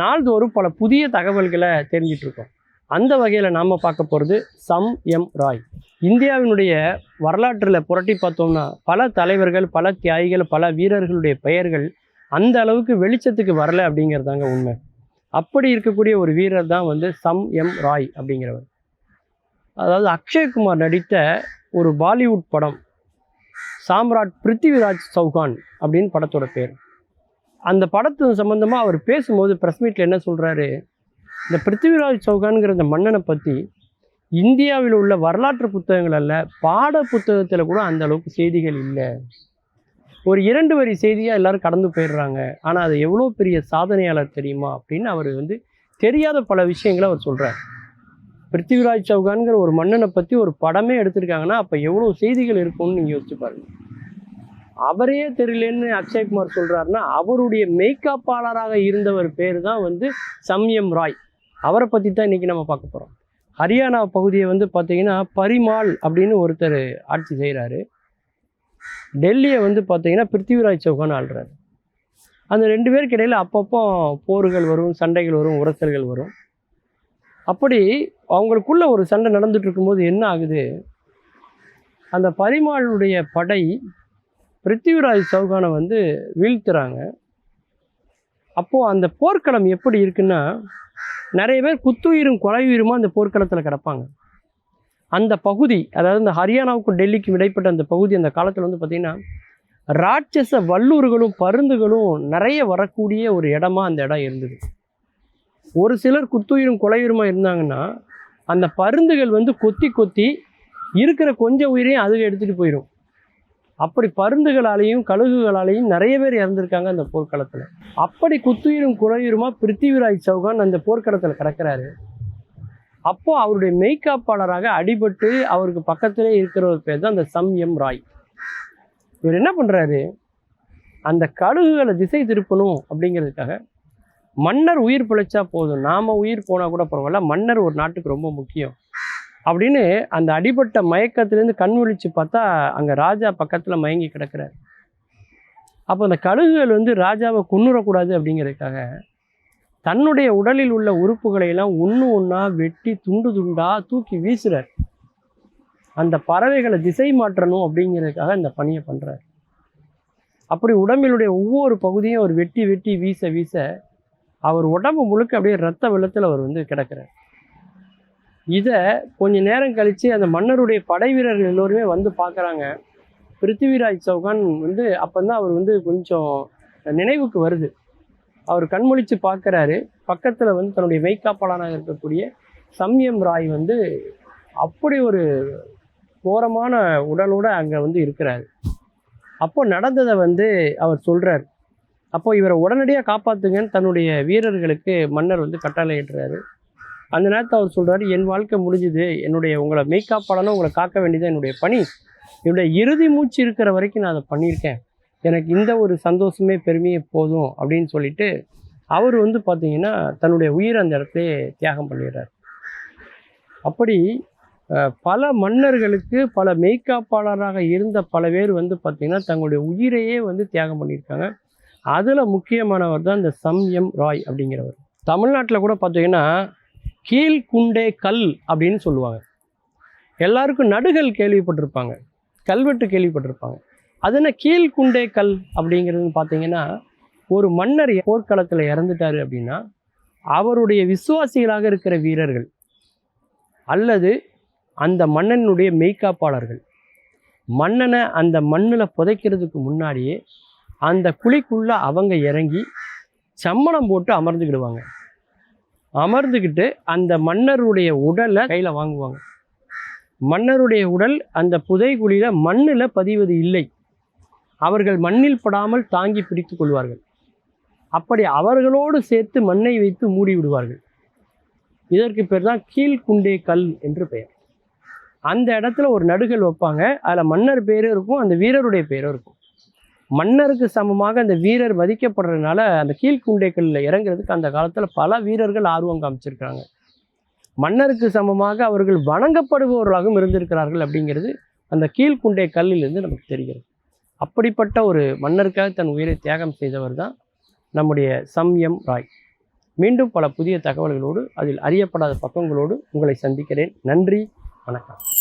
நாள்தோறும் பல புதிய தகவல்களை தெரிஞ்சிட்டு இருக்கோம் அந்த வகையில் நாம் பார்க்க போகிறது சம் எம் ராய். இந்தியாவினுடைய வரலாற்றில் புரட்டி பார்த்தோம்னா பல தலைவர்கள் பல தியாகிகள் பல வீரர்களுடைய பெயர்கள் அந்த அளவுக்கு வெளிச்சத்துக்கு வரல அப்படிங்கிறதாங்க உண்மை. அப்படி இருக்கக்கூடிய ஒரு வீரர் தான் வந்து சம் எம் ராய் அப்படிங்கிறவர். அதாவது அக்ஷய்குமார் நடித்த ஒரு பாலிவுட் படம் சாம்ராட் பிருத்திவிராஜ் சௌகான் அப்படின்னு படத்தோட பேர். அந்த படத்து சம்மந்தமாக அவர் பேசும்போது ப்ரெஸ் மீட்டில் என்ன சொல்கிறாரு இந்த பிருத்திவிராஜ் சௌகான்கிற இந்த மன்னனை பற்றி இந்தியாவில் உள்ள வரலாற்று புத்தகங்கள் அல்ல பாட புத்தகத்தில் கூட அந்த அளவுக்கு செய்திகள் இல்லை. ஒரு இரண்டு வரி செய்தியாக எல்லாரும் கடந்து போயிடுறாங்க. ஆனால் அது எவ்வளோ பெரிய சாதனையாளர் தெரியுமா அப்படின்னு அவர் வந்து தெரியாத பல விஷயங்களை அவர் சொல்கிறார் பிருத்திவிராஜ் சௌகான்கிற ஒரு மன்னனை பற்றி ஒரு படமே எடுத்திருக்காங்கன்னா அப்போ எவ்வளோ செய்திகள் இருக்கும்னு நீங்கள் யோசிச்சு பாருங்கள் அவரே தெரியலன்னு அக்ஷய்குமார் சொல்கிறாருன்னா அவருடைய மேக்கப்பாளராக இருந்தவர் பேர் தான் வந்து சம்யம் ராய். அவரை பற்றி தான் இன்றைக்கி நம்ம பார்க்க போகிறோம் ஹரியானா பகுதியை வந்து பார்த்திங்கன்னா பரிமால் அப்படின்னு ஒருத்தர் ஆட்சி செய்கிறாரு டெல்லியை வந்து பார்த்தீங்கன்னா பிருத்திவிராஜ் சௌகான் ஆள்றாரு. அந்த ரெண்டு பேருக்கு இடையில் அப்பப்போ போர்கள் வரும் சண்டைகள் வரும் உரசல்கள் வரும். அப்படி அவங்களுக்குள்ள ஒரு சண்டை நடந்துட்டு இருக்கும்போது என்ன ஆகுது? அந்த பரிமாளுடைய படை பிருத்திவிராஜ் சௌகானை வந்து வீழ்த்துறாங்க. அப்போது அந்த போர்க்களம் எப்படி இருக்குன்னா நிறைய பேர் குத்துயிரும் கொலையுயிருமா அந்த போர்க்களத்தில் கிடப்பாங்க. அந்த பகுதி அதாவது இந்த ஹரியானாவுக்கும் டெல்லிக்கும் இடைப்பட்ட அந்த பகுதி அந்த காலத்தில் வந்து பார்த்திங்கன்னா ராட்சச வல்லூர்களும் பருந்துகளும் நிறைய வரக்கூடிய ஒரு இடமா அந்த இடம் இருந்தது. ஒரு சிலர் குத்துயிரும் கொலையுயிருமா இருந்தாங்கன்னா அந்த பருந்துகள் வந்து கொத்தி கொத்தி இருக்கிற கொஞ்சம் உயிரையும் அதுக எடுத்துகிட்டு போயிடும் அப்படி பருந்துகளாலேயும் கழுகுகளாலேயும் நிறைய பேர் இறந்துருக்காங்க அந்த போர்க்களத்தில். அப்படி குத்துயிரும் குறையுருமா பிருத்திவிராஜ் சௌகான் அந்த போர்க்களத்தில் கிடக்கிறாரு. அப்போது அவருடைய மெய்காப்பாளராக அடிபட்டு அவருக்கு பக்கத்திலே இருக்கிற ஒரு பேர் தான் அந்த சம் எம் ராய். இவர் என்ன பண்ணுறாரு அந்த கழுகுகளை திசை திருப்பணும் அப்படிங்கிறதுக்காக மன்னர் உயிர் பிழைச்சா போதும். நாம உயிர் போனால் கூட பரவாயில்ல. மன்னர் ஒரு நாட்டுக்கு ரொம்ப முக்கியம். அப்படின்னு அந்த அடிபட்ட மயக்கத்திலேருந்து கண் விழிச்சு பார்த்தா அங்கே ராஜா பக்கத்தில் மயங்கி கிடக்கிறார். அப்போ அந்த கழுகுகள் வந்து ராஜாவை குன்னுறக்கூடாது அப்படிங்கிறதுக்காக தன்னுடைய உடலில் உள்ள உறுப்புகளை எல்லாம் ஒன்று ஒன்றா வெட்டி துண்டு துண்டாக தூக்கி வீசுகிறார் அந்த பறவைகளை திசை மாற்றணும் அப்படிங்கிறதுக்காக இந்த பணியை பண்ணுறார் அப்படி உடம்பினுடைய ஒவ்வொரு பகுதியும் அவர் வெட்டி வெட்டி வீச வீச அவர் உடம்பு முழுக்க அப்படியே ரத்த வெள்ளத்தில் அவர் வந்து கிடக்கிறார். இதை கொஞ்ச நேரம் கழித்து அந்த மன்னருடைய படை வீரர்கள் எல்லோருமே வந்து பார்க்குறாங்க பிருத்திவிராஜ் சௌகான் வந்து அப்போ தான் அவர் வந்து கொஞ்சம் நினைவுக்கு வருது. அவர் கண்மொழித்து பார்க்குறாரு பக்கத்தில் வந்து தன்னுடைய மெய்க்காப்பாளனாக இருக்கக்கூடிய சம்யம் ராய் வந்து அப்படி ஒரு கோரமான உடலோடு அங்கே வந்து இருக்கிறார். அப்போ நடந்ததை வந்து அவர் சொல்கிறார் அப்போ இவரை உடனடியாக காப்பாற்றுங்கன்னு தன்னுடைய வீரர்களுக்கு மன்னர் வந்து கட்டளையிடுறாரு அந்த நேரத்தில் அவர் சொல்கிறார் என் வாழ்க்கை முடிஞ்சுது. என்னுடைய உங்களை மெய்காப்பாளனும் உங்களை காக்க வேண்டியது என்னுடைய பணி. என்னுடைய இறுதி மூச்சு இருக்கிற வரைக்கும் நான் அதை பண்ணியிருக்கேன். எனக்கு இந்த ஒரு சந்தோஷமே பெருமையே போதும் அப்படின்னு சொல்லிட்டு அவர் வந்து பார்த்தீங்கன்னா தன்னுடைய உயிர் அந்த இடத்துல தியாகம் பண்ணிடுறார். அப்படி பல மன்னர்களுக்கு பல மெய்காப்பாளராக இருந்த பல பேர் வந்து பார்த்திங்கன்னா தங்களுடைய உயிரையே வந்து தியாகம் பண்ணியிருக்காங்க. அதில் முக்கியமானவர் தான் இந்த சம் எம் ராய் அப்படிங்கிறவர். தமிழ்நாட்டில் கூட பார்த்தீங்கன்னா கீழ்குண்டே கல் அப்படின்னு சொல்லுவாங்க. எல்லாருக்கும் நடுகள் கேள்விப்பட்டிருப்பாங்க. கல்வெட்டு கேள்விப்பட்டிருப்பாங்க. அது என்ன கீழ்குண்டே கல் அப்படிங்கிறதுன்னு பார்த்தீங்கன்னா ஒரு மன்னர் போர்க்களத்தில் இறந்துட்டாரு அப்படின்னா அவருடைய விசுவாசிகளாக இருக்கிற வீரர்கள் அல்லது அந்த மன்னனுடைய மெய்காப்பாளர்கள் மன்னனை அந்த மண்ணில் புதைக்கிறதுக்கு முன்னாடியே அந்த குழிக்குள்ளே அவங்க இறங்கி சம்மணம் போட்டு அமர்ந்துக்கிடுவாங்க. அமர்ந்துக்கிட்டு அந்த மன்னருடைய உடலை கையில் வாங்குவாங்க. மன்னருடைய உடல் அந்த புதைகுழியில் மண்ணில் பதிவது இல்லை. அவர்கள் மண்ணில் படாமல் தாங்கி பிடித்து கொள்வார்கள். அப்படி அவர்களோடு சேர்த்து மண்ணை வைத்து மூடி விடுவார்கள். இதற்கு பேர் தான் கீழ்குண்டே கல் என்று பெயர். அந்த இடத்துல ஒரு நடுகள் வைப்பாங்க. அதில் மன்னர் பேரும் இருக்கும் அந்த வீரருடைய பேரும் இருக்கும். மன்னருக்கு சமமாக அந்த வீரர் மதிக்கப்படுறதுனால அந்த கீழ்குண்டைகளில் இறங்குறதுக்கு அந்த காலத்தில் பல வீரர்கள் ஆர்வம் காமிச்சிருக்காங்க. மன்னருக்கு சமமாக அவர்கள் வணங்கப்படுபவர்களாகவும் இருந்திருக்கிறார்கள் அப்படிங்கிறது அந்த கீழ்குண்டை கல்லிலிருந்து நமக்கு தெரிகிறது. அப்படிப்பட்ட ஒரு மன்னருக்காக தன் உயிரை தியாகம் செய்தவர் தான் நம்முடைய சம்யம் ராய். மீண்டும் பல புதிய தகவல்களோடு அதில் அறியப்படாத பக்கங்களோடு உங்களை சந்திக்கிறேன். நன்றி வணக்கம்.